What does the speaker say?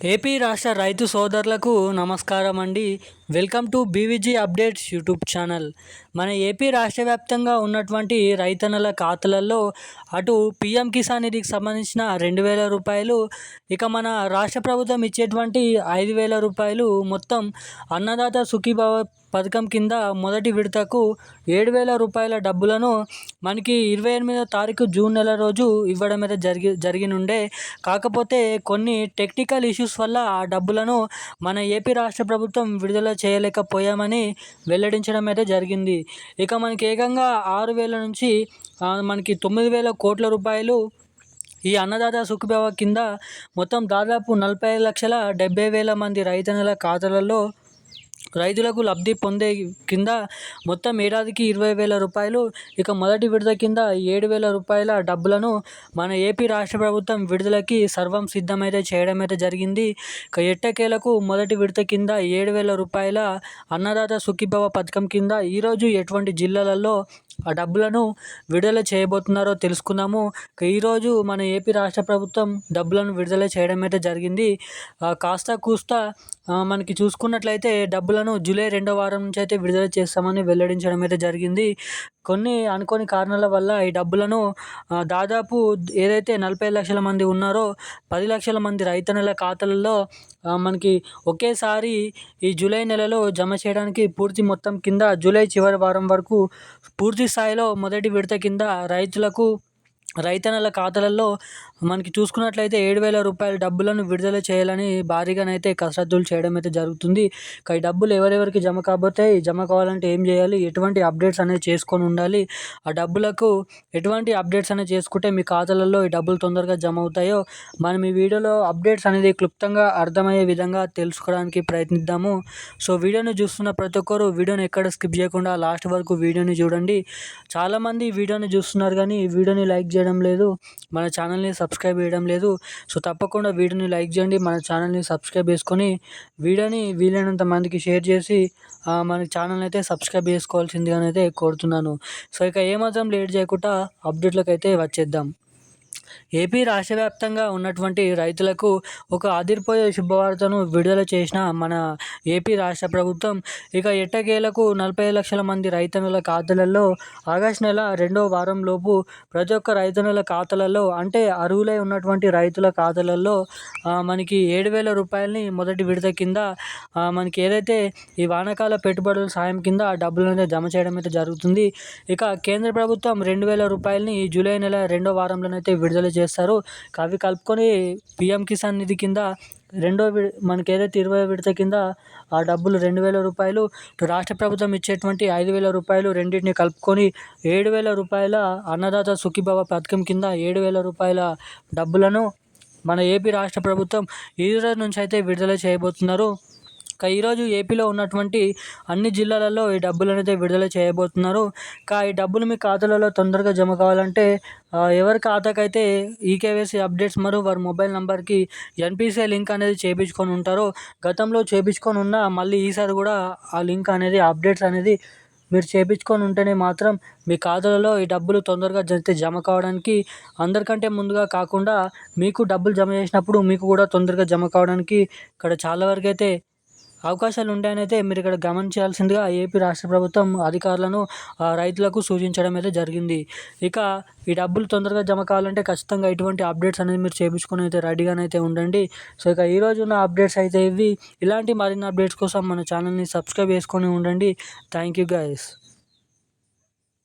AP రాష్ట్ర రైతు సోదరులకు నమస్కారం అండి welcome to BVG updates YouTube channel. మన ఏపీ రాష్ట్ర వ్యాప్తంగా ఉన్నటువంటి రైతన్నల ఖాతాలలో అటు పిఎం కిసాన్ నిధికి సంబంధించిన రెండు వేల రూపాయలు ఇక మన రాష్ట్ర ప్రభుత్వం ఇచ్చేటువంటి ఐదు వేల రూపాయలు మొత్తం అన్నదాత సుఖీభావ పథకం కింద మొదటి విడతకు ఏడు వేల రూపాయల డబ్బులను మనకి ఇరవై ఎనిమిదో తారీఖు జూన్ నెల రోజు ఇవ్వడం అయితే జరిగి జరిగినుండే. కాకపోతే కొన్ని టెక్నికల్ ఇష్యూస్ వల్ల ఆ డబ్బులను మన ఏపీ రాష్ట్ర ప్రభుత్వం విడుదల చేయలేకపోయామని వెల్లడించడం అయితే జరిగింది. ఇక మనకి ఏకంగా ఆరు వేల నుంచి మనకి తొమ్మిది వేల కోట్ల రూపాయలు ఈ అన్నదాత సుఖభావ కింద మొత్తం దాదాపు నలభై లక్షల డెబ్బై వేల మంది రైతన్నల ఖాతాలలో రైతులకు లబ్ధి పొందే కింద మొత్తం ఏడాదికి ఇరవై వేల రూపాయలు ఇక మొదటి విడత కింద ఏడు వేల రూపాయల డబ్బులను మన ఏపీ రాష్ట్ర ప్రభుత్వం విడుదలకి సర్వం సిద్ధమైతే చేయడం అయితే జరిగింది. ఇక ఎట్టకేలకు మొదటి విడత కింద ఏడు వేల రూపాయల అన్నదాత సుఖీభవ పథకం కింద ఈరోజు ఎటువంటి జిల్లాలలో ఆ డబ్బులను విడుదల చేయబోతున్నారో తెలుసుకున్నాము ఈరోజు మన ఏపీ రాష్ట్ర ప్రభుత్వం డబ్బులను విడుదల చేయడం అయితే జరిగింది. కాస్త కూస్త మనకి చూసుకున్నట్లయితే డబ్బులను జూలై రెండో వారం నుంచి అయితే విడుదల చేస్తామని వెల్లడించడం అయితే జరిగింది. కొన్ని అనుకోని కారణాల వల్ల ఈ డబ్బులను దాదాపు ఏదైతే నలభై లక్షల మంది ఉన్నారో పది లక్షల మంది రైతన్నల ఖాతాలలో మనకి ఒకేసారి ఈ జూలై నెలలో జమ చేయడానికి పూర్తి మొత్తం కింద జూలై చివరి వారం వరకు పూర్తి పూర్తి స్థాయిలో మొదటి విడత కింద రైతులకు రైతన్నల ఖాతాలలో మనకి చూసుకున్నట్లయితే ఏడు వేల రూపాయల డబ్బులను విడుదల చేయాలని భారీగానైతే కసరత్తులు చేయడం అయితే జరుగుతుంది. ఈ డబ్బులు ఎవరెవరికి జమ కాబోతాయి జమ కావాలంటే ఏం చేయాలి ఎటువంటి అప్డేట్స్ అనేది చేసుకొని ఉండాలి ఆ డబ్బులకు ఎటువంటి అప్డేట్స్ అనేది చేసుకుంటే మీ ఖాతాలలో ఈ డబ్బులు తొందరగా జమ అవుతాయో మనం ఈ వీడియోలో అప్డేట్స్ అనేది క్లుప్తంగా అర్థమయ్యే విధంగా తెలుసుకోవడానికి ప్రయత్నిద్దాము. సో వీడియోని చూస్తున్న ప్రతి ఒక్కరు వీడియోని ఎక్కడ స్కిప్ చేయకుండా లాస్ట్ వరకు వీడియోని చూడండి. చాలామంది వీడియోని చూస్తున్నారు కానీ ఈ వీడియోని లైక్ చేయడం లేదు మన ఛానల్ని సబ్స్క్రైబ్ చేయడం లేదు. సో తప్పకుండా వీడియోని లైక్ చేయండి మన ఛానల్ని సబ్స్క్రైబ్ చేసుకొని వీడియోని వీలైనంత మందికి షేర్ చేసి మన ఛానల్ని అయితే సబ్స్క్రైబ్ చేసుకోవాల్సిందిగా అయితే కోరుతున్నాను. సో ఇక ఏమాత్రం లేట్ చేయకుండా అప్డేట్లకు అయితే వచ్చేద్దాం. ఏపీ రాష్ట్ర వ్యాప్తంగా ఉన్నటువంటి రైతులకు ఒక అదిరిపోయే శుభవార్తను విడుదల చేసిన మన ఏపీ రాష్ట్ర ప్రభుత్వం ఇక ఎట్టకేలకు నలభై లక్షల మంది రైతన్నుల ఖాతాలలో ఆగస్టు నెల రెండో వారం లోపు ప్రతి ఒక్క రైతన్నుల ఖాతాలలో అంటే అరువులై ఉన్నటువంటి రైతుల ఖాతాలలో మనకి ఏడు వేల రూపాయలని మొదటి విడత కింద మనకి ఏదైతే ఈ వానకాల పెట్టుబడుల సాయం కింద ఆ డబ్బులను జమ చేయడం అయితే జరుగుతుంది. ఇక కేంద్ర ప్రభుత్వం రెండు వేల రూపాయలని జూలై నెల రెండో వారంలోనైతే విడుదల విడుదల చేస్తారు. అవి కలుపుకొని పిఎం కిసాన్ నిధి కింద రెండో విడ మనకి ఏదైతే ఇరవై విడత కింద ఆ డబ్బులు రెండు వేల రూపాయలు రాష్ట్ర ప్రభుత్వం ఇచ్చేటువంటి ఐదు వేల రూపాయలు రెండింటిని కలుపుకొని ఏడు వేల రూపాయల అన్నదాత సుఖీభవ పథకం కింద ఏడు వేల రూపాయల డబ్బులను మన ఏపీ రాష్ట్ర ప్రభుత్వం ఈ రోజు నుంచి అయితే విడుదల చేయబోతున్నారు. ఈరోజు ఏపీలో ఉన్నటువంటి అన్ని జిల్లాలలో ఈ డబ్బులు అనేది విడుదల చేయబోతున్నారు. కా ఈ డబ్బులు మీ ఖాతాలలో తొందరగా జమ కావాలంటే ఎవరి ఖాతాకైతే ఈకేవైసీ అప్డేట్స్ మరియు వారి మొబైల్ నెంబర్కి ఎన్పిసిఐ లింక్ అనేది చేయించుకొని ఉంటారో గతంలో చేయించుకొని ఉన్న మళ్ళీ ఈసారి కూడా ఆ లింక్ అనేది అప్డేట్స్ అనేది మీరు చేపించుకొని ఉంటేనే మాత్రం మీ ఖాతాలలో ఈ డబ్బులు తొందరగా జరిగితే జమ కావడానికి అందరికంటే ముందుగా కాకుండా మీకు డబ్బులు జమ చేసినప్పుడు మీకు కూడా తొందరగా జమ కావడానికి ఇక్కడ చాలా వరకు అయితే అవకాశాలు ఉంటాయనైతే మీరు ఇక్కడ గమనించాల్సిందిగా ఏపీ రాష్ట్ర ప్రభుత్వం అధికారులను రైతులకు సూచించడం అయితే జరిగింది. ఇక ఈ డబ్బులు తొందరగా జమ కావాలంటే ఖచ్చితంగా ఇటువంటి అప్డేట్స్ అనేది మీరు చేయించుకొని అయితే రెడీగానైతే ఉండండి. సో ఇక ఈరోజు ఉన్న అప్డేట్స్ అయితే ఇవి. ఇలాంటి మరిన్ని అప్డేట్స్ కోసం మన ఛానల్ని సబ్స్క్రైబ్ చేసుకొని ఉండండి. Thank you guys